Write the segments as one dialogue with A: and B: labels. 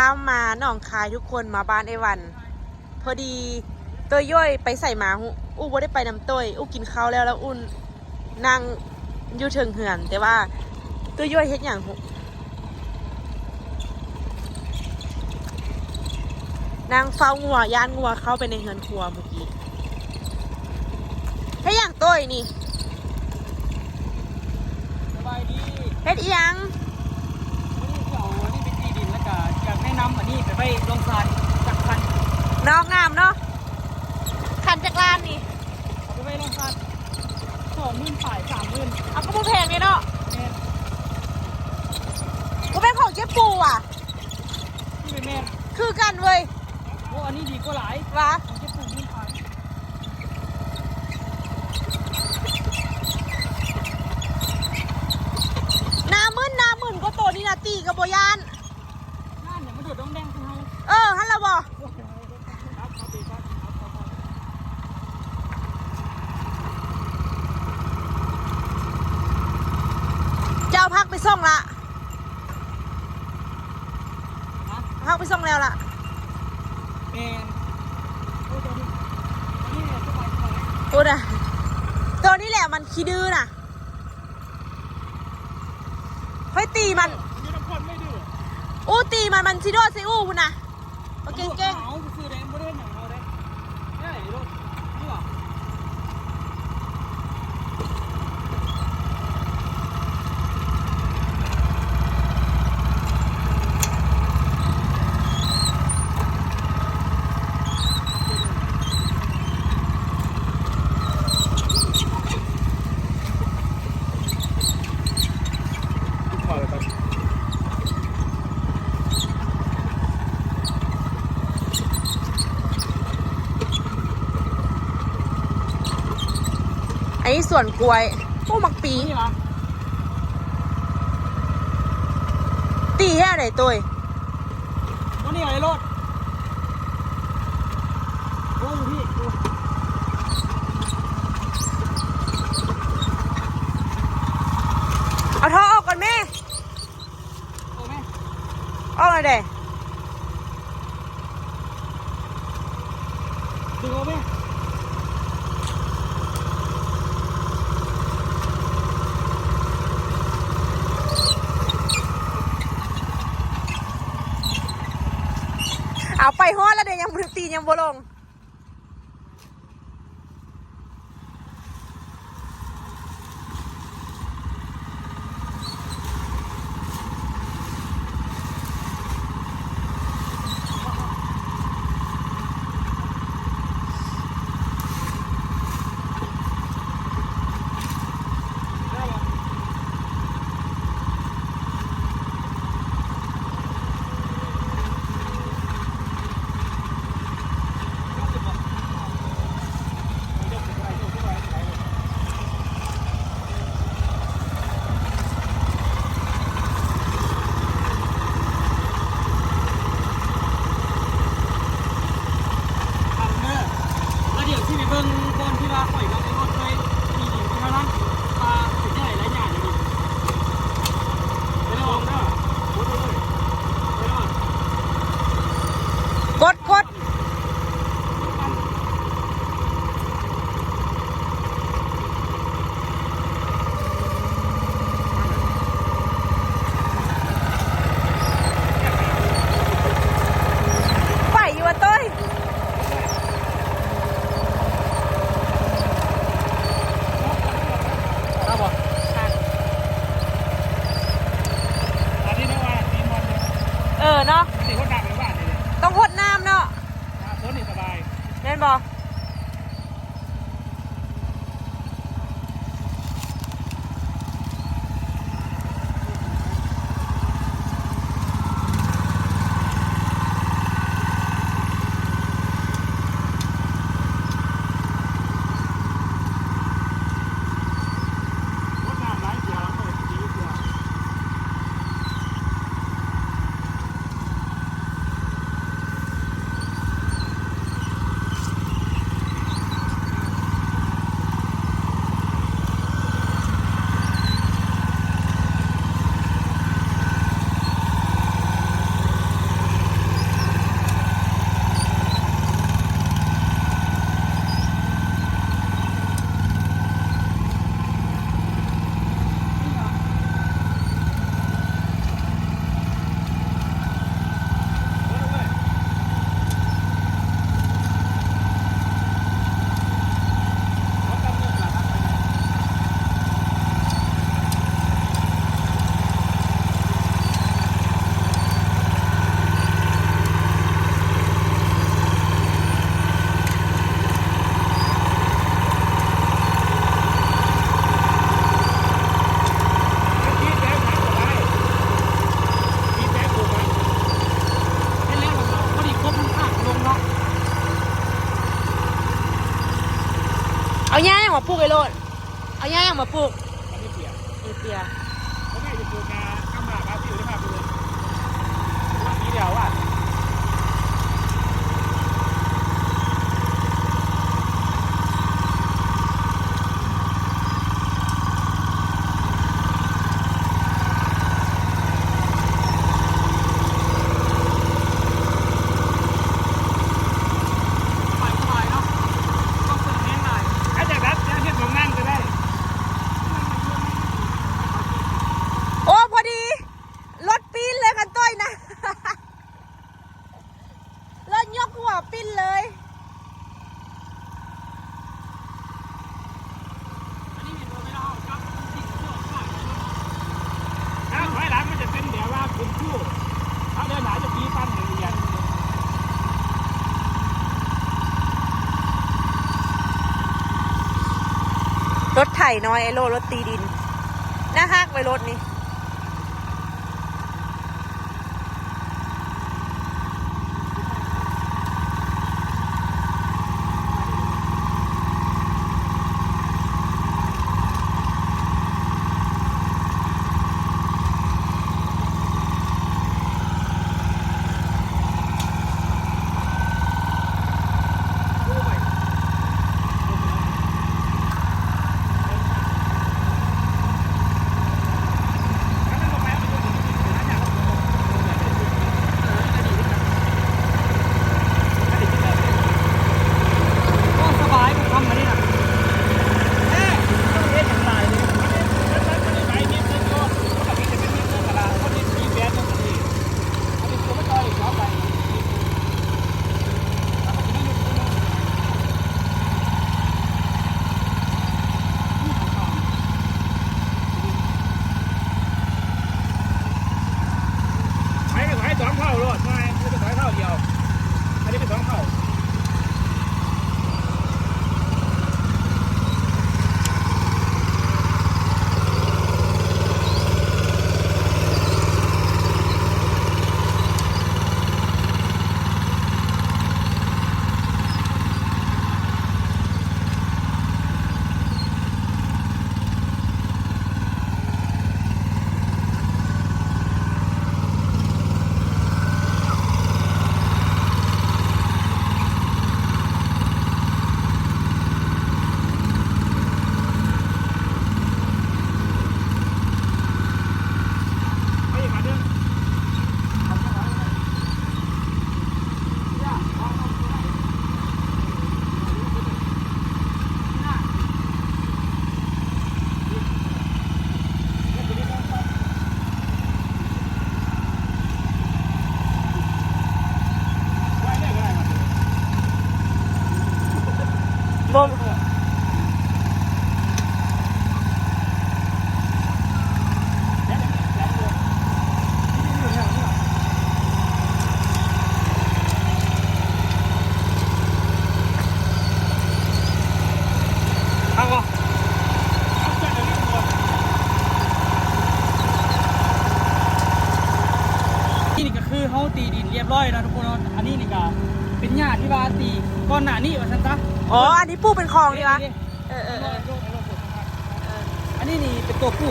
A: ข้ามมาหนองคายทุกคนมาบ้านไอวัน พอดีตัวย่อยไปใส่หมาหอู้บ่ได้ไปนำตัวอู้กินข้าวแล้วแล้วอุ่นนั่งอยู่เทิงเหือน แต่ว่าตัวย่อยเฮ็ดอย่างนางเฝ้างัวย่านงัวเข้าไปในเฮือนครัวเมื่อกี้เฮ็ดอย่างตัวนี่
B: สบายดี
A: เฮ็ดอีหยัง
B: นะนำอันนี้ไปไว้ลงทรายจักพัน
A: นอกงามเนาะขันจากลานนี่
B: เอาไปไว้ลงทรายสองหมื่นฝ่ายสามหมื่น
A: เอาก็บ่แพงเลยเนาะ
B: แม่น
A: กูเป็นของเจ๊ปูอะ
B: ที่เป็นแม่น
A: คือกันเว้ย
B: โอ้อันนี้ดีกว่าหลายวะ ของเจ้าปู่หมื่นฝ่าย
A: หน้ามึนหน้ามึนก็โตนี่นาตีกับโบยาน
B: น่านเนี่ยมันโดดดองแดงขึ้นเฮา
A: เออฮัลโหลบอ
B: โอ้ยครับเอาไปครับเอาเอาเอา
A: จะเอาพักไป ส่งละ
B: ฮะ
A: พักไปส่งแล้วล่ะ
B: แม่นโอ้ตัวนี้อันนี้เนี่ยสบายสบาย
A: ตัวน่ะตัวนี้แหละมันขี้ดื้อน่ะเฮ้ยตีมัน
B: ยูนิคอร์นไม่ดื้อ
A: อู้ตีมันมันชิโดดซิอู้พุ่นน่ะมาเก่งเก่ง
B: เอาซื้อแดงบ่ได้หนังเอาได้ได้ลูกนี่หรอ
A: ๆอันนี้ส่ วนกล้วยโอ้มักปี ตีแค่ไหนตัว
B: นี้อะไรรถโอ้ยพี่ดู
A: เอาท่อออกก่อนแม่
B: โอ้แม่
A: ออกเลยเด้
B: ดูโอ้แม่
A: เอาไปฮอดแล้วเดี๋ยวยังบ่ตียังบ่ลง
B: ไถน้อยไอโลรถ
A: ตี
B: ดินหน้า
A: ฮักไปรถนี่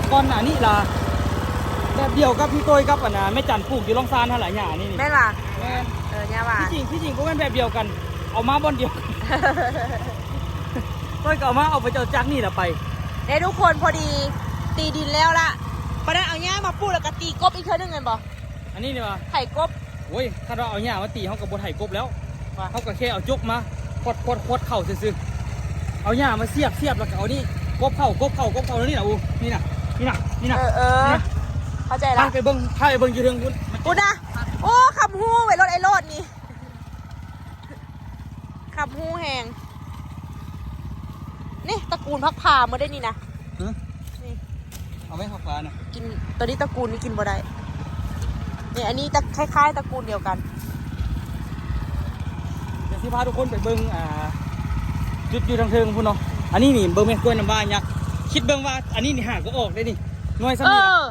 B: กก้อนหนานี่ล่ะแบบเดียวกับพี่ต้อยกับอันน่ะแม่จันปลูกอยู่ลองซานเท่าไหร่หญ้านี่นี่
A: แม่นว่ะ
B: แม่น
A: เออเนี่ยว่ะ
B: ที่จริงที่จริงก็เป็นแบบเดียวกัน เอามาบอนเดียวกันต้อยก็เอามาเอาไปเจ้าจักนี่แหละไป
A: เด้ทุกคนพอดีตีดินแล้วล่ะประเด็นเอาหญ้ามาปลูกแล้วก็ตีกบอีกเท่านึงเงินบ่
B: อันนี้นี่ว่า
A: ไถกบ
B: โอ้ยถ้าเราเอาหญ้ามาตีเขากับบนไห่กบแล้วเขาก็แค่เอาจกมาคดคดคดเข่าซื่อๆเอาหญ้ามาเสียบเสียบแล้วก็เอานี่กบเข่ากบเข่ากบเข่าแล้วนี่นะอูนี่นะ นี่นะนี่นะ
A: เออเออ
B: นี่นะ
A: เข้าใจ
B: พา
A: ละ
B: ไปเบิ้งพาไปเบิ้งอยู่เรื่องคุณ
A: อุดนะโอ้ขับหูไว้รถไอ้โรดนี่ขับหูแหงนี่ตระกูลพักพามาได้นี่นะนี่
B: เอาไว้ข้าวปลานะ
A: กินตอนนี้ตระกูลนี้กินบ่ได้เนี่ยอันนี้ตะคล้ายๆตระกูลเดียวกัน
B: เดี๋ยวสิพาทุกคนไปเบิ้งอ่าจุดอยู่ทางเทิงพุ่นเนาะอันนี้นี่เบิ้งแม่กล้วยน้ำบ้านยักษ์ คิดเบิ้งว่าอันนี้นี่หากก็ออกได้นี่หน่วยสำ
A: เอ
B: นี
A: อ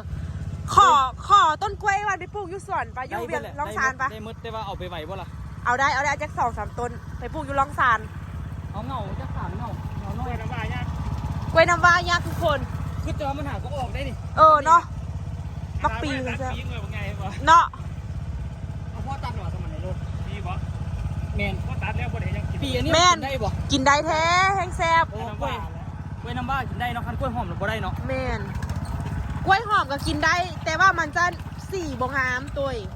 A: ขอขอต้นกล้วยวันไปปลูกอยู่สวนปะอยู่เวียงลองซานปะ
B: ได้หมดได้ว่าเอาไปไหวบ่ล่ะ
A: เอาได้เอาได้จากสองสามต้นไปปลูกอยู่ลองซาน
B: เอาเงาจะสามเงาเงาน้อยน้ำบ้านยักษ์
A: กล้วยน้ำว้ายักษ์ทุกคน
B: คือจอมันหาก็ออกได้นี่
A: เออเนาะมักปี
B: มั
A: มันน
B: จะ
A: จะ
B: ปีเงยว่าไงวะ
A: เนาะ
B: เอาพ่อตัดหน่อยสมัยในรถปีบ่แมนพ่อตัดแล้วบ่ได้ยังกินปีอันนี้
A: แม่น
B: กิได้บ่
A: กินได้แท้แห้งแซ่บ
B: โอ้กล้วยก ล้วยน้ำบ้ากินได้เนาะคันกล้วยหอมหรือบ่ได้เนาะ
A: แม่นกล้วยหอมก็กินได้ แต่ว่ามันจะสีบ่งามตัวเอง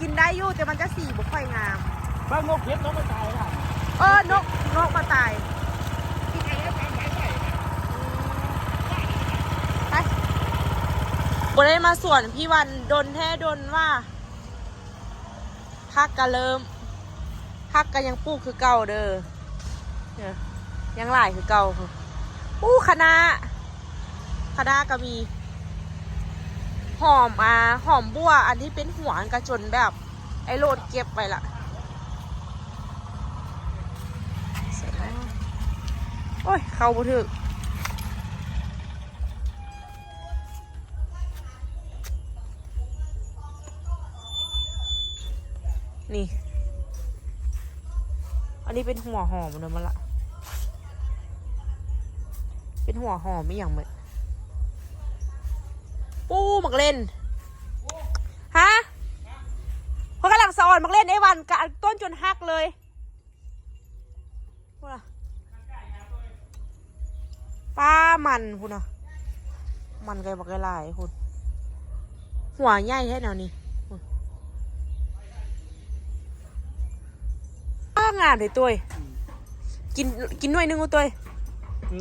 A: กินได้อยู่แต่มันจะสีบ่ค่อยงาม
B: บ้านงกเย็บน้องมาตายล่ะ
A: เออนกนกมาตาย
B: ที่ไหนแล้วทำไหนใส่
A: ไปบ่ได้มาสวนพี่วันดนแท้ดนว่าพักก็เริ่มพักก็ยังปลูกคือเก่าเด้อเนี่ ยังหลายคือเก่าค่ะอู้คณะคณะก็มี หอมอ่าหอมบัว อันที่เป็นหัวนกระจนแบบ ไอ้โลดเก็บไปละเสร็จแล้วโอ้ย เข้าบ่ถึกนี่ อันนี้เป็นหัวหอมเนอะมันละ เป็นหัวหอมไม่อย่างเหมือนปูมักเล่น ฮะเพราะกำลังสอนมักเล่นไอ้วันกะต้นจนหักเลยพูดอะป้ามันพูดนะมันไกลบักไกลหลายพูดหัวใหญ่แค่แนวนี้พูดป้างามเลยตัวกินกินหน่วยหนึงกูตัว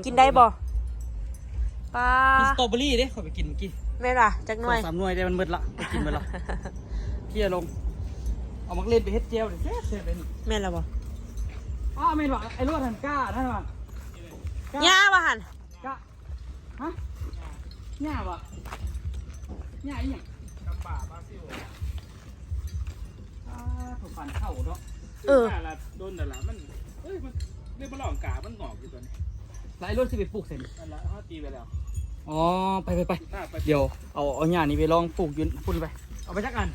A: กินได้บ่ ป้า
B: มีสตรอเบอรี่เด้ขอไปกินเมื่อกี้
A: แม่นล่ะจักห
B: ส
A: น่
B: อ
A: วย
B: งสามหน่วยได้มันหมดละไปกินหมดละเที่ยลง เอามักเล่นไปเฮ็ดเจลเดี๋ยวแซ่บแซ่บเลยนี่
A: แม่นแล้วบ่
B: อ้าวแม่นว่ะไอ้รวดหันกล้าท่านว่ะกล้า
A: ย่าบ่หัน
B: กล้าฮะหญ้าว่ะหญ้าอีหยังกับป่าบาซิลอ่าถูกฟันเข้าเนาะ
A: เออ
C: ว่าละโดนแต่ละมันเอ้ยมันเรียกว่าหลองกา มันงอกอยู่ตัวนี้
B: แล้วไอ้รถสิไปปลูกเสร็จ
C: นั่นละเขาตีไปแล้ว
B: อ๋อ ไปไปไป
C: ถ้าไป
B: เดี๋ยวเอาเอาหญ้านี้ไปลองปลูกอยืนพุ่นไป เอาไปจักอัน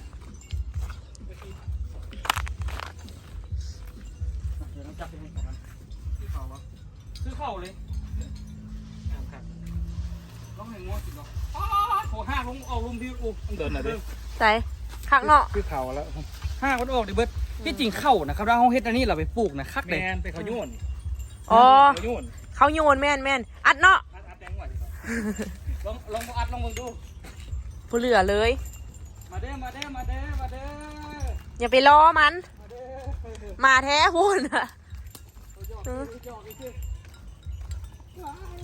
B: เดี๋ยวเราจับไปให้ก่อนคือเขาวะคือเข้าเลยครับลองให้งัวกินเนาะอ้าวโหห้าลงเอาลุมพี่อูมันเดินหน่อยดิ
A: ใส่ข้างเนาะ
C: คือเขาแล้ว
B: ห้ามันออกดิเบิดที่จริงเข้านะครับถ้าเขาเฮ็ดอันนี้เราไปปลูกนะคัก
C: แม
B: เลย
C: นไปเขาโยน
A: อ๋อ
C: เขาโยน
A: เขาโยนแม่นแม่นอัดเนาะ
B: ลองลองอัดลองมึงดู
A: ผู้เหลือเลย
B: มาเด้อมาเด้อมาเด้อมาเด้อ
A: อย่าไปล้อมัน
B: มาเด้อ
A: มาแท้หุ่นอะ
B: เอาหยอกเอาหยอกไอ้เจ้ยว้าย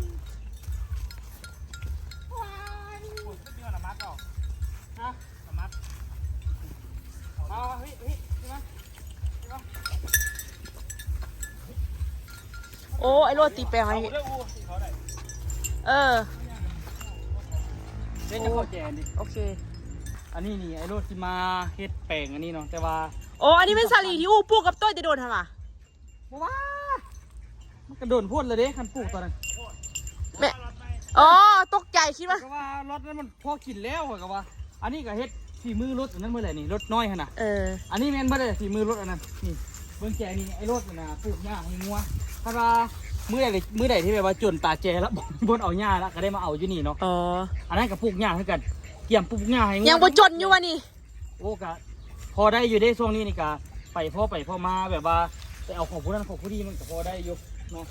B: ว้าย
C: โอ้ยนี่มันน้ำมัดเปล่า
B: ฮะ
C: น้ำมัด
B: เอาเฮ้ยเฮ้ยนี่มานี่มา
A: โอ้ไอ้โรตีแปลงไว้
C: เอาเรื่องอูที่เขาได้
A: เออ
B: เดี๋ยวจะเข้าแจนดิ
A: โอเค
B: อันนี้นี่ไอ้โรดที่มาเฮ็ดแปลงอันนี้เนาะแต่ว่า
A: โอ้อันนี้เป็นสาลีที่อู้ปลูกกับต้นจะโดนทำอะ
B: ว้ามันกระโดดพ่นเลยเด้คันปลูกตอนนั้น
A: แม่อ๋อตกใจคิดว่า
B: ก็ว่ารถนั้นมันพอกินแล้วก็ว่า อันนี้ก็เฮ็ดฝีมือรถอันนั้นเมื่อไหร่นี่รถน้อยขนาด
A: เออ
B: อันนี้แม่นบ่ได้ฝีมือรถอันนั้นนี่เบิ่งแจนี่ไอ้รถนี่นะปลูกหญ้าให้งัวถ้าว่า มื้อใดมื้อใดที่แบบว่าจนตาแจแล้วบ่บนเอาหญ้าแล้วก็ได้มาเอาอยู่นี่เนาะ
A: อ๋อ
B: อันนั้นก็ปลูกหญ้าเหมือนกันเกี่ยมปลูกหญ้าให้งัว
A: ยังบ่จนอยู่วะนี่
B: โอ้กะพอได้อยู่ได้ช่วงนี้นี่กะไปพ่อไปพ่อมาแบบว่าไปเอาของผู้นั้นของผู้นี้มันก็พอได้อยู่เนาะ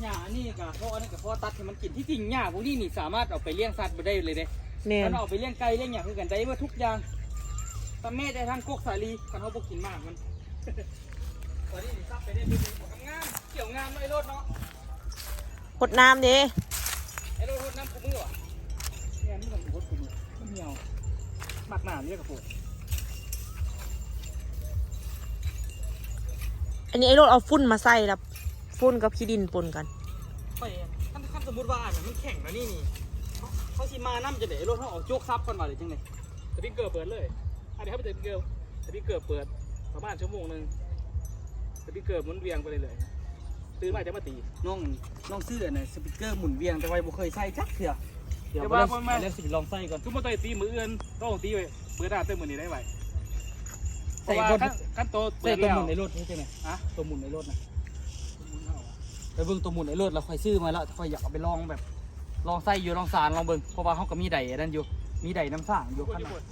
B: หญ้าอันนี้กะเพราะอันนั้นกะเพราะตัดให้มันกินที่จริงหญ้าพวกนี้นี่สามารถเอาไปเลี้ยงสัตว์ไปได้เลยเด้
A: แม่น
B: ถ้าเอาไปเลี้ยงไก่เลี้ยงอย่างคือกันได้ว่าทุกอย่างแต่แม่ได้ทั้งกกสาลีคันเขาบอกกินมากมันตอนนี้นี่ซับไปได้เป็นงามเกี่ยวงามเนาะไอ้รถเนาะ
A: กดน้ำเด้
B: ไอ้รถรถน้ำกูมือวะเนี่ยมันต้องรถกูมือมันเหี่ยวหมักหนามเนี่ยกับผม
A: อันนี้ไอ้โรดเอาฝุ่นมาใส่แล้วฝุ่นกับขี้ดินปนกัน
B: ไปท่านท่านสมมติว่าอะมันแข็งแล้วนี่นี่เขาเขาสิมาน้ำจะเดี๋ยวไอ้รถเขาออกโจกซับก่อนมาหรือจังไง
C: สติ๊กเกอร์เปิดเลยอันนี้เขาไปสติ๊กเกอร์สติ๊กเกอร์เปิดประมาณชั่วโมงหนึ่ง สติ๊กเกอร์หมุนเวียงไปเลยเลยตื่นมาจะมาตี
B: น้องน้องซื้ออันไหนสปีกเกอร์หมุนเวียงแต่ว่าบ่เคยใส่จักเถื่อเดี๋ยว
C: เดี๋ยว
B: ไป
C: ว่า
B: เล่น
C: พ่อแม่
B: เล่นสิลองใส่ก่อน
C: ทุกมาต่อยตีมืออื่นต้องตีไว้เปิดหน้าเต้นมือนี้ได้ไหมเพ
B: ใส่
C: ราะว่า
B: บน
C: ขั้นขั้นโต
B: ใส่
C: เปิด
B: ตัว
C: แล้ว
B: หมุนในรถใช่ไหม
C: อะ
B: ตัวหมุนในรถนะ
C: หมุนเอา
B: ไปเบิ่งตัวหมุนไอ้รถเราค่อยซื้อมาแล้วค่อยอยากเอาไปลองแบบ ลองใส่อยู่ลองสารลองเบิ่งเพราะว่าเขาก็มีไดนั่นอยู่มีไดน้ำสร้างอยู่คันว่า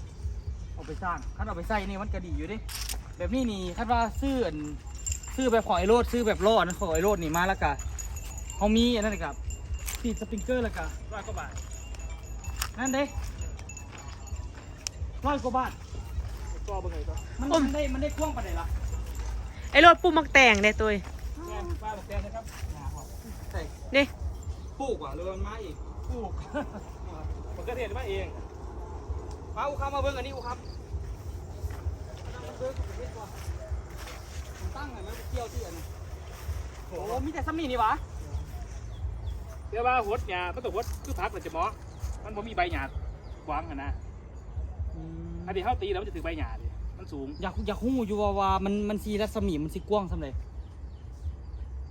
B: เอาไปสร้างคันเอาไปใส่นี่มันก็ดีอยู่เดิแบบนี้นี่คันว่าซื้ออัน ซื้อแบบของไอ้รถซื้อแบบล้อนั้นของไอ้รถนี่มาแล้วก็เขามีอันนั้นกับติดสปริงเกอร์แล้วก็
C: ร้อยกว่าบาท
B: นั่นเด้ร้อยกว่าบาท
C: ก็เบิ่งไงก็
B: มันมันได้มันได้กว้างปานใดล่ะ
A: ไอ้รถปูมักแตงเด้ตัว
C: แม่ป้าบอกแกนะครับ
B: ใส่
A: นี่
B: ปลูกว่ะหรือมันมาอีก
C: ปลูกมันก็เรียนมาเอง
B: มาอุครับมาเบิ่งอันนี้อุครับผม ตั้งไงมันเกี่ยวที่อันนี้โอ้มีแต่ซัมมี่นี่หวะ
C: เดี๋ยวว่าหดหญ้ามันต้องหดคือพักมันจะเหมาะมันบ่มีใบหญ้าขวางหั่นนะอันนี้เฮาตีแล้วมันจะถึงใบหญ้าดิมันสูง
B: อยากอยากหู้อยู่ว่าว่ามันมันสีรัศมีมันสีกว้างสำเร็จ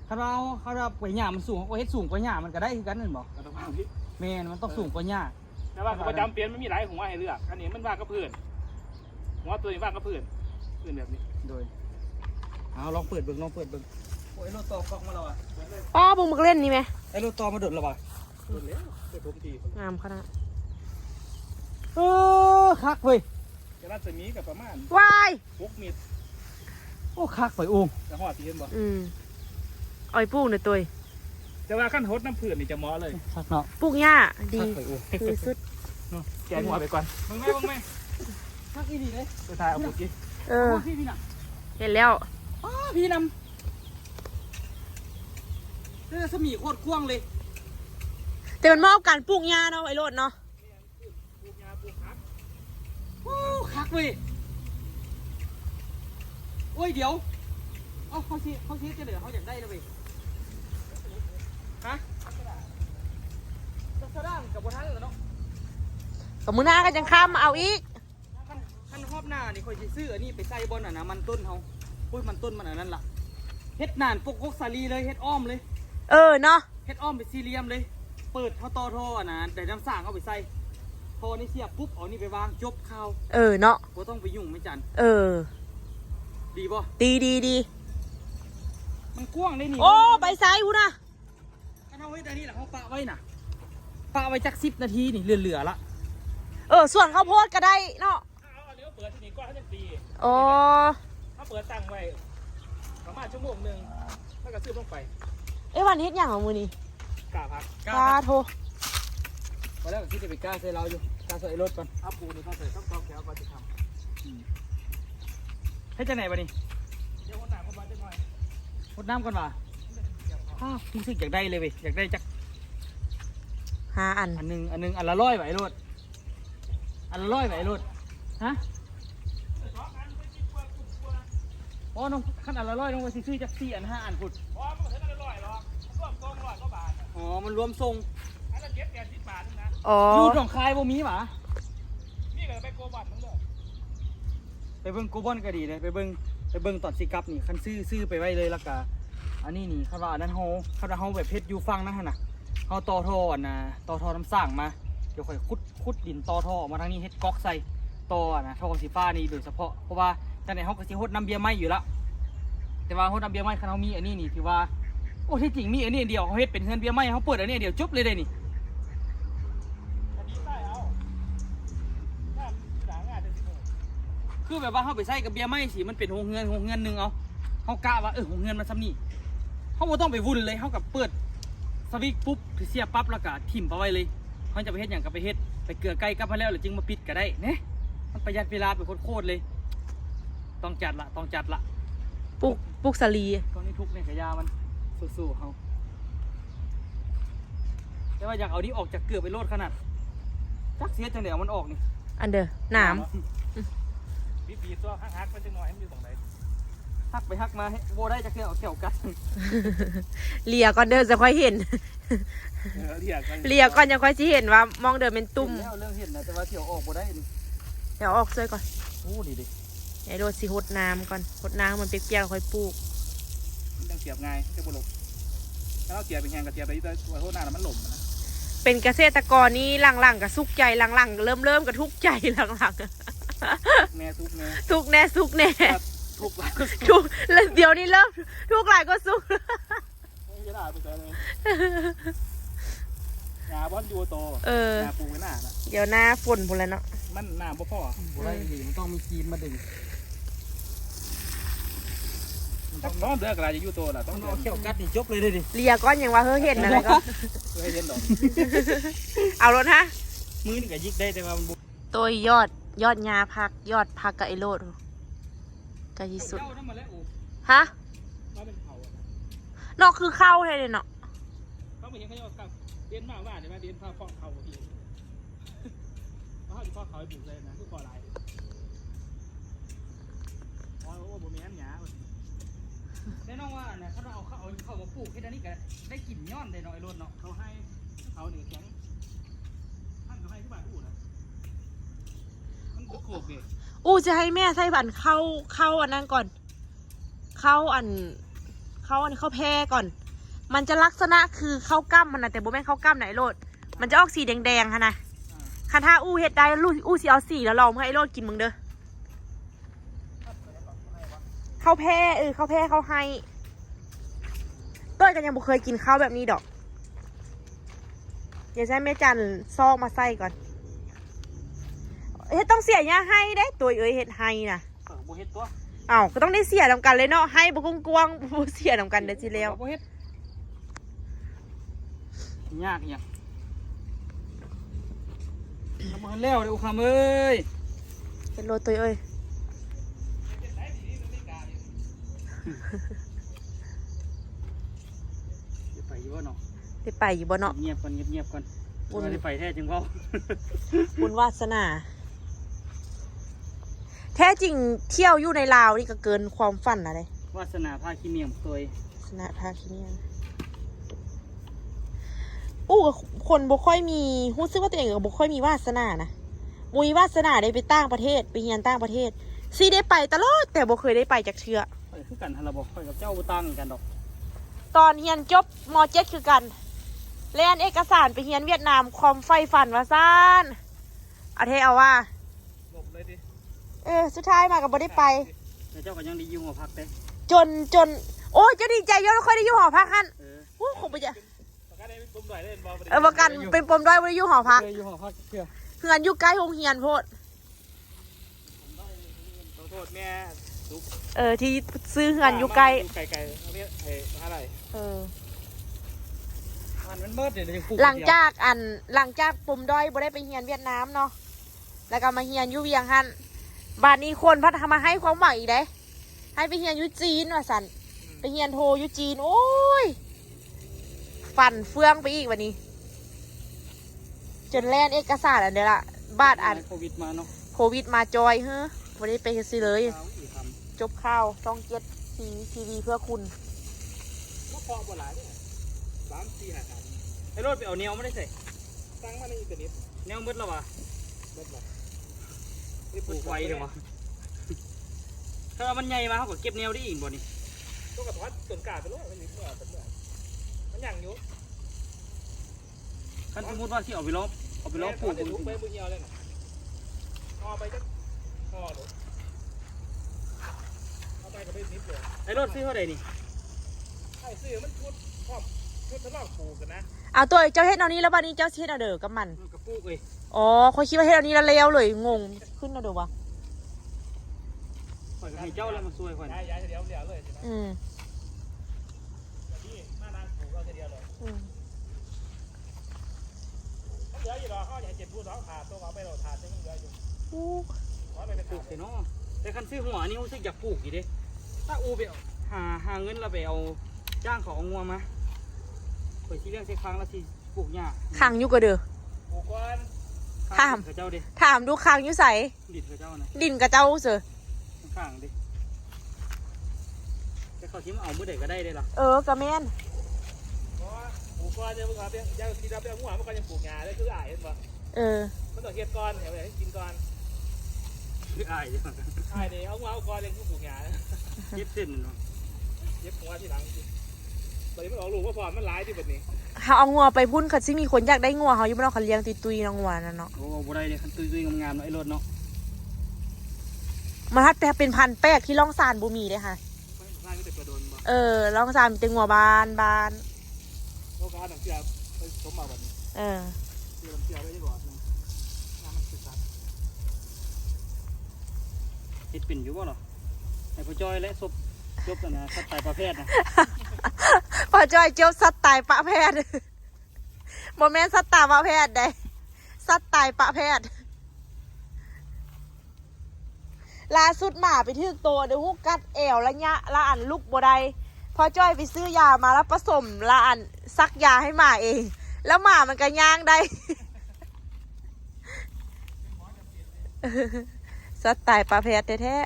B: คาราเอาคาราไปหญ้ามันสูงก็เฮ็ดสูงกว่าหญ้ามันก็ได้คือกันนั่นบ่
C: มันต้องวางที่
B: แม่นมันต้องสูงกว่าหญ้า
C: แต่ว่าเขาประจำเปลี่ยนมันมีหลายหัวให้เลือก อันนี้มันว่างกับเพื่อนหัวตัวนี้ว่างกับเพื่อนเพื่อนแบบนี้
B: โดย เอาลองเปิดเบิ่งลองเปิดเบิ่งโอ้ยรถต่อกล้องมาแล้วอะ
A: อ๋อปูมักเล่นนี่ไหม
B: ไอ้รถต่อมาโดดแล้วว่ะ
C: เพื่อนแล้วเพื่อนผมที
A: งามขนาด
B: เออคักเว้ย
C: จะรัศมีกับประมาณ
A: วาย
C: 6เมตร
B: โอ้คักไปโอ้ง
C: จะหอดตีเห็นบ่
A: อืมเอ้อยปลูกเด้อตัว
C: แต่ว่าขั้นหดน้ำเพื่อนนี่จะเหมาะเลย
B: คักเนาะ
A: ปลูกหญ้าดี
B: คักไปโอ้ง
A: คือสุด
C: แกงหัวไปก่อน
B: มึงไหมมึงไหมคักอีดีเลย
C: ไปถ่ายเอาหมดกิน
A: เออ
B: โอ้พี่พี่น่ะ
A: เห็นแล้ว
B: อ้า พี่นำเออสมีโคตรกว้างเลย
A: แต่มันเหมาะกับการปลูกหญ้าเนาะไอ้รถเนาะ
C: ปลูกหญ้าปลูกผัก
B: โอ้คักเว้ยโอ้ยเดี๋ยว เอาเขาชี้เขาชี้จะเหลือเขาอยากได้แล้วเว้ยฮะจะสร้างกับบนท้ายเลยเนาะ
A: กับมือหน้าก็ยังข้ามมาเอาอีก
B: คันคันรอบหน้านี่คอยสิซื้ออันนี้ไปใส่บอลอะนะมันต้นเขา อุ้ยมันต้นมันอันนั้นล่ะเฮ็ดนานปกกกสาลีเลยเฮ็ดอ้อมเลย
A: เออเนาะ
B: เฮ็ดอ้อมเป็นสี่เหลี่ยมเลย เปิดเขาต่อท่ออะนะแต่น้ำสร้างเอาไปใส่ท่อนี่เสียบปุ๊บเอานี่ไปวางจบข่าว
A: เออเนาะ
B: บ่ต้องไปยุ่งไม่จัน
A: เออ
B: ดีป่ะ
A: ดีดีดี
B: มันกว้างได้นี่
A: โอ้ไปซ้ายกูนะ
B: ถ้าเอาไว้แต่นี่แหละเขาปะไว้น่ะปะไว้จักสิบนาทีนี่เหลือๆละ
A: เออส่วนข้าวโพดก็ได้เนาะ
C: เอาเอาเดี๋ยวเปิดที่นี่ก่อนเขาจะตี
A: โอ้
C: ถ้าเปิดตั้งไว้ประมาณชั่วโมงหนึ่งแล้วก็ซื้อลงไป
A: เอ้ยวันนี้เฮ็ดอย่างของมือนี่
C: กล้าพัก
A: ปลาโท
B: พอแล้วที่จะไปกล้าใส่เราอยู่กล้าใส่รถก่อน
C: เอาปูนี่เขาใส่ต้องตอกแถวก่อนจะท
B: ให้จะไหนบะนี่ำ
C: เดี๋ยวคนหนาเขามาจะหน่อย
B: รดน้ำก่อนว่ะอ้าวรู้สึกอยากได้เลยเว้ยอยากได้จัก
A: หาอัน
B: อันหนึงอันหนึงอันละร้อยไหวรถอันละร้อยไหวรถฮะ อ๋อน้องขั้นอันละร้อยน้องไปซื้อจักสี่อันห้าอันพุด
C: พราะมันก็ถึงกันร้อยหรอกมันรวมกองร้อยกว่าบาทอ๋
B: อ มันรวมทรง
C: อันละเจ็ดแปดสิบบาทนึงนะ
A: อ๋อ
B: อยู่หนองคายบ่มีหมา
C: นี่ก็ไปโกบัตมึงเลย
B: ไปเบิ่งกูบอนก็ดีเลยไปเบิ่งไปเบิ่งตอนสิกลับนี่คันซื้อซื้อไปไว้เลยละกะอันนี้นี่คันว่าอันนั้นเฮาคันว่าเฮาแบบเพชรอยู่ฟังนั่นหั่นน่ะเฮาต่อท่ออันน่ะต่อท่อน้ำสร้างมาเดี๋ยวค่อยขุดขุดดินต่อท่อออกมาทางนี้เฮ็ดก๊อกใส่ต่ออันนะท่อสีฟ้านี่โดยเฉพาะเพราะว่า จังได๋เฮาก็สิฮดน้ำเบียร์ไม้อยู่ละแต่ว่าฮดน้ำเบียร์ไม้คันเฮามีอันนี้นี่ถือว่า โอ้ที่จริงมีอันนี้อันเดียวเฮาเฮ็ดเป็นเฮือนเบียร์ไม้เฮาเปิดอันนี้อันเดียวจบเลยได้นี่
C: อันนี้ใต้เอางานด่างานเดือนสิบหก
B: คือแบบว่าเฮาไปใส่กับเบียร์ไม้สิมันเป็นโรงเฮือนโรงเฮือนหนึงเอาเฮากะว่าเออโรงเฮือนมันซ้ำนี่เขาบ่ต้องไปวุ่นเลยเขากับเปิดสวิตปุ๊บเสียปั๊บแล้วก็ทิ่มไปไว้เลยเขาจะไปเฮ็ดอย่างก็ไปเฮ็ดไปเกลือไก่กลับมาแล้วหรือจึงมาปิดก็ได้เนี่ยมันประหยัดเวลาไปโคตรเลย ต้องจัดละต้องจัดละ
A: ปลูกปลูกสาลี
B: ตอนนี้ทุกเนี่ยขยามันสู้ๆเขาแต่ว่าอยากเอานี้ออกจากเกลือไปโลดขนาดจักเสียจังเดี๋ยวมันออกนี่
A: อันเดอร์หนาม
C: บีบบีบตัวหักๆมันจะหน่อยให้มันอยู่ตรงไหน
B: หักไปหักมาให้โบได้จักเสียเอาแขวกัด
A: เลียก่อนเด้อจะค่อยเห็น
C: เออเรียกกัน
A: เลียก่อนยังค่อยสิเห็นว่ามองเดินเป็นตุ่ม
B: เห็นแล้วเรื่องเห็นนะแต่ว่าเที่ยวออกโบได้นี่
A: เดี๋ยวออกช่วยก่อน
B: โอ้ดีดิ
A: ไอ้โรดสิหดน้ำก่อนหดน้ำมันเปียกๆแล้วค่อยปลูก
C: มันต้องเสียบไงจะบุหลบถ้าเราเสียบเป็นแหงกับเสียบไปที่ตัวโทษหน้าแล้วมันหล่มนะ
A: เป็นเกษตรกรนี่หลังๆกับสุกใจหลังๆเริ่มเริ่มๆกับทุกข์ใจหลัง
C: แม่ทุกแม่
A: ๆทุกข์แน่สุกแน่
C: ทุกหลาย
A: ทุกข์แล้วเดี๋ยวนี้เริ่มทุกข์หลายก็สุก
C: มจะด่าไปเลยยาบอนยูโต
A: เออ
C: ยาปูหน้านะ
A: เดี๋ยวหน้าฝนพุ่นแล้วเนาะ
C: มันหน้าบ่พ่อ
B: บ่ได้ดีมันต้องมีครีมมาดึง
C: ต้องเดือกอะไรจะยูโตล่ะต้
B: ต้
C: อ
B: องง
C: เดือ
B: เอาเขี้ยวกัดนี่จบเลยเด้ดิ
A: เลียก้อนยังว่าเฮ้ยเห็นอะไรก็
C: เพื่อให้เห็นดอก
A: เอารถฮะ
B: มือนี่ก็ยิกได้แต่ว่ามันบ่
A: ตัวยอดยอดยาพักยอดพักกับไอโรดกะที่สุด
C: เจ้านั่นมาแล้วโอ้
A: ฮะ
C: ว่าเป็นเขา
A: นอกคือเข้าเลยเนาะ
C: เขาเหมือนยังเขาจะกับเรียนมากว่าเดี๋ยวมาเรียนพาฟ้องเขาอีกเขาจะฟ้องเขาให้บุกเลยนะคือก่อลายอ๋อโอ้บ่มีอันหยา
B: แน่นอนว่าน่ะถ้าเราเอาเข้าเอาเข้ามาปลูกเฮ็ดอันนี้ก็ได้กลิ่นย้อนได้เนาะไอ้รถเนาะ
C: เขาให้เขาหนึ่งแข็งท่านเขาให้ที่บ้านอู่นะมันก็โขกดิ
A: อู้จะให้แม่ใส่บันเข้าเข้าอันนั้นก่อน เข้าอัน เข้าอันเข้าแพร่ก่อน มันจะลักษณะคือเข้ากล้ามมันนะแต่บ่แม่นเข้ากล้ามไหนโรดมันจะออกสีแดงๆค่ะนะคันถ้าอู้เฮ็ดได้ลูกอู้สิเอาสีแล้วลองให้ไอ้โรดกินมึงเด้อเข้าแพร่เออเข้าแพร่เข้าให้ต้อยกันยังบ่เคยกินข้าวแบบนี้ดอกเดี๋ยวใช้แม่จันซอกมาใส่ก่อนเฮ็ดต้องเสียยาให้ได้ตัวเอ้ยเฮ็ดให้น่ะ
B: เออบ่เฮ็ดตัว
A: อ้าวก็ต้องได้เสียนำกันเลยเนาะให้บุกกวางๆบ่เสียนำกันเด้อสิแล้ว
B: บ่เฮ็ดยากอีหยังทำมันแล้วเด้อคำเอ้ย
A: เป็นโรตัวเอ้ย
B: เดี๋ยวไปอยู่ว่าเนาะ
A: ได้ไปอยู่บ่เนาะ
B: เงียบก่อนเงียบๆก่อน
A: อุ่น
B: ว่าได้ไปแท้จริงเปล่า
A: บุญวาสนา แท้จริงเที่ยวอยู่ในลาวนี่ก็เกินความฝันนะเลยวา
B: สนาพาขี้เมียมตัว
A: สนาพาคิเนียนอู้กับคนบ่ค่อยมีรู้สึกว่าตัวเองก็บ่ค่อยมีวาสนานะมุยวาสนาได้ไปต่างประเทศ ไปเรียนต่างประเทศซีได้ไปตลอดแต่บ่เคยได้ไปจากเทื่อ
B: ไป คือกันฮันละบอกไปกับเจ้าบ่ต่างกันดอก
A: ตอนเรียนจบมเจ็ดคือกันเรียนเอกสารไปเรียนเวียดนามความไฟฝันว่าซ่านเอาเทเอาว่า
C: หลบเลยดิ
A: เออสุดท้ายมากับบ่ได้ไป
B: แต่เจ้าก็ยังดีอยู่หัวพักเด้
A: จนจน โอ้ยเจะดีใจเยอะแล้วค่อยได้อยู่หอพักฮัน
B: เออ
A: โอ้คงไปจะ
C: ประกันได้ปุ่มหน่อยเล่นบอล
A: เออประกันเป็นปมด้อยบ่ได้อยู่หอพัก
B: เคยอยู่หัวพักเพื่อ
A: เพื่อนอยู่ใกล้โรงเรียนโพด
C: ขอโทษแม่ทุก
A: เออที่ซื้อเพื่อนอยู่ใกล้
C: ไก่ไก่เรียกเอ้อะไร
A: เออ
B: มันมันเบิดเดี๋ยวจะปลูก
A: หลังจากอันหลังจากปมด้อยบ่ได้ไปเรียนเวียดนามเนาะแล้วก็มาเรียนอยู่เวียงฮันบาดนี้คนพัฒนามาให้ความหวังอีกเด้ให้ไปเรียนอยู่จีนว่าสันไปเฮียนโทอยู่จีน โอ้ยฟันเฟืองไปอีกวันนี้ จนแล่นเอกสารอันเดียวละบาดอัน
B: โควิดมาเนาะ
A: โควิดมาจอยเฮ้อวันนี้ไปเฮ็ดสิเลย
B: เอาอีกค
A: จบข้าวต้องเจ็ดทีทีวีเพื่อคุณ
C: ก็พอบ่หลายเนี่ยสามสี่ห้าขาำ
B: ไอ้รถไปเอาแนวไม่ได้ใส่
C: ตั้งมาในอินเทอร์เน็ต
B: แนวมืดแล้ววะ
C: เบิดเลย
B: ปลูกไว้เดี๋ยววะถ้ามันใหญ่มาเขาก็เก็บแนวได้อีกบ่นี่
C: ต้องกระท้อนต้นกาไปเลยมันนิดเมื่อต้นเมื่อมันยังอยู่
B: คันสมมติว่าที่เอาไปล้อมเอาไปล้อมปลูก
C: ไปลุกไปมือเหี่ยวเลยนะพอไปจะพอหนูเอา ไปกับไปนิดเดียว
B: ไอ้รถซื้อเท่าไหร่นี่
C: ไอ้ซื้อมันชุดพร้อมชุดทดลองปลูกกันนะ
A: เอาตัวเจ้าเฮ็ดเอานี้แล้ววันนี้เจ้าเฮ็ดเอาเด้อกับมัน
B: มันกระปุกเลย
A: อ๋อคอยคิดว่าเฮ็ดเอานี้แล้วแล้วเลยงงขึ้นเอาเด้อวะ
B: ข่อยก็ให้เจ้าแล้วมาช่วยข่อย
C: ย้ายย้ายเดียวเดียวเลยใช่ไหม
A: อืม
C: แบบนี้หน้านางปลูกเราเดียวเลย
A: อืม
C: มันเหลืออยู่หรอเขาอยากเจ็บพูดร้องถาดตัวเอาไปเราถาดยังเหลืออยู่
A: อู้
C: ว่าไปเป็น
B: ปลู
C: ถากด
B: ใส่เนาะแต่คันซื้อหัวนี่รู้สึกอยากปลูกอีกเด้ ถ้าอูไปเอาหาหาเงินแล้วไปเอาจ้างเขาเอางัวมาข่อยสิเลี้ยงใส่ครั้งละสิปลูกหญ้า
A: ขังอยู่ก็เด้อ
C: ปลูกก่อน
A: ถาม
B: กับเจ้าเด้
A: ถามดูขังอยู่ใส
B: ดิดกับเจ้านะ
A: ดินกับเจ้าเสือ
B: ข้างๆเด้แต่เขาสิมาเอามื้อใดก็ได้เด้ล่ะ
A: เออกระแม่น
C: เพราะว่าปลูกก่อนเนี่ยมึงเอาไปยังทีเราไปเอาหัวมันก็ยังปลูกหญ้าเลยคืออ้ายเห็นปะ
A: เออ
C: มันต้องเฮ็ดก่อนเดี๋ยวให้กินก่อน
B: คืออายเด้อ
C: อ้ายนี่เอาหัวเอาก่อนเลยคือปลูกหญ้า
B: เจ็บเส้นเนาะ
C: เย็บหัวที่หลังตอนนี้มันออกลูกว่าพอมันหลายที่แบบนี้
A: เขาเอางัวไปพุ่นเขาสิมีคนอยากได้งัวเขาอยู่บ้านเขาเลี้ยงตุยๆน้องงัวนั่นเนาะ
B: โอ้บ่ได้เด้คันตุ้ยๆงามๆเนาะไอ้รถเนาะ
A: มันทัดแต่เป็นพันแปลกที่ล่องซานบูมีเลยค่ะ
C: ร่างก็จะกระโดนบ่
A: เออล่องซานมีแต่งัวบานบาน
C: เเราก็เอาหนังเสียไปสมมาแบบนี้
A: เออ
C: เสียหนังเสียไว้ดีกว่านะน้ำมันติดสัตว์
B: เฮ็ดเป็นอยู่บ่เนาะให้พ่อจ้อยและศพจบแล้วนะสัตว์ตายประเภทนะ
A: พอจอยจียวสัตว์ตายปะแพทย์โมเมนต์สัตว์ตายปะแพทย์ได้สัตว์ตายปะแพทย์ล่าสุดหมาไปทึกตัวเดี๋ยวฮุกกัดแอวละยะละอันลูกบ่ได้พอจ้อยไปซื้อยามาแล้วผสมละอันซักยาให้หมาเอง แล้วหมามันก็ย่างได้ สัตว์ตายปลาแพทย์แท้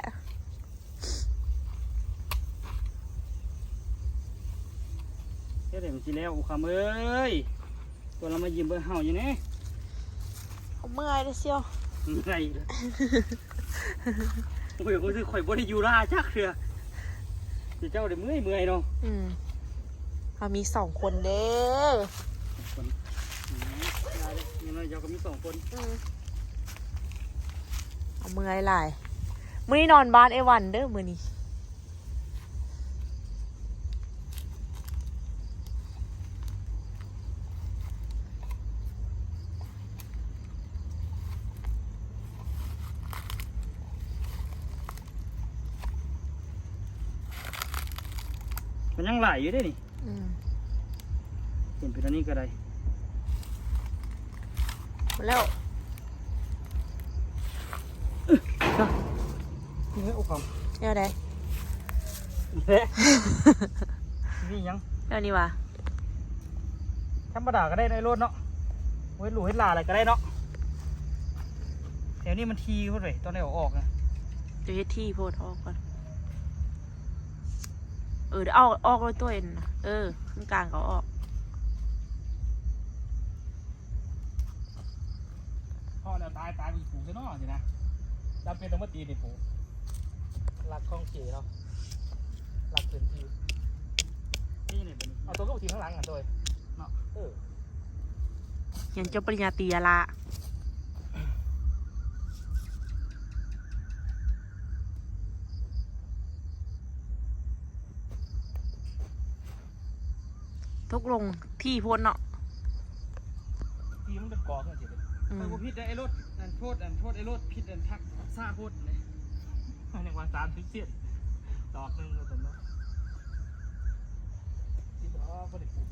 B: เฮ็ดให้มันสิแล้วอุคำเอ้ย ตัวเรามายิ้มเบิ่งเฮาอยู่นี่
A: ๆเขาเมื่อยเลยเชียว
B: ไรเลยโอ้ยกูคือข่อยบ่ได้อยู่ล่าจักเถื่อสิเจ้าได้เมื่อยเมื่อยเนาะ
A: อืมเขามีสองคนเด้
B: คนอืมได้เลยมีน้อยเจ้าก็มีสองคน
A: อืม เอาเมื่อยหลายมื้อนี้นอนบ้านไอ้วันเด้อมื้อนี้
B: มันยังหลายอยู่เด้นี่
A: อืม
B: เห็นเป็นอันนี้ก็ได้
A: หมดแล้ว
B: นี่ให้อุค
A: เดี๋ยวได้ำ
B: เฮ้นี่ยัง
A: เดี๋ยวนี้วะ
B: ธรรมดาก็ได้ในรถเนาะเว้ยหลูเฮ็ดลาอะไรก็ได้เนาะแถวนี้มันทีพุ่นเลยตอนได้เอาออกนะ
A: เดี๋ยวเฮ็ดที่โพดออกก่อน เออเดี๋ยวเอาออกเลยตัวเองนะเออข้างกลางเขาออก
C: พ่อเนี่ยตายตายมีผูกซะเนาะสินะจำเป็นต้องมาตีในผูก
B: หลักของเก๋เนาะ
C: หลักเกินที
B: นี่เนี่ยเป็น
C: เอาตัวก็ทีข้างหลังอะโดยเนาะเออ
A: เรียนจบปริญญาตรีอะละทุกลงที่พ้นเนาะ
C: ทีมันเป็นกองกันสิเลย
A: อื
B: ไป
A: ม
B: บ่ผิดได้ไอ้รถอันโทษอันโทษไอ้รถผิดอันทักซ่าโพดเลย
C: ในวันสามสิบเสียนดอกหนึ่งก็สมแล้วที่บอกว่าก็ได้ปลูก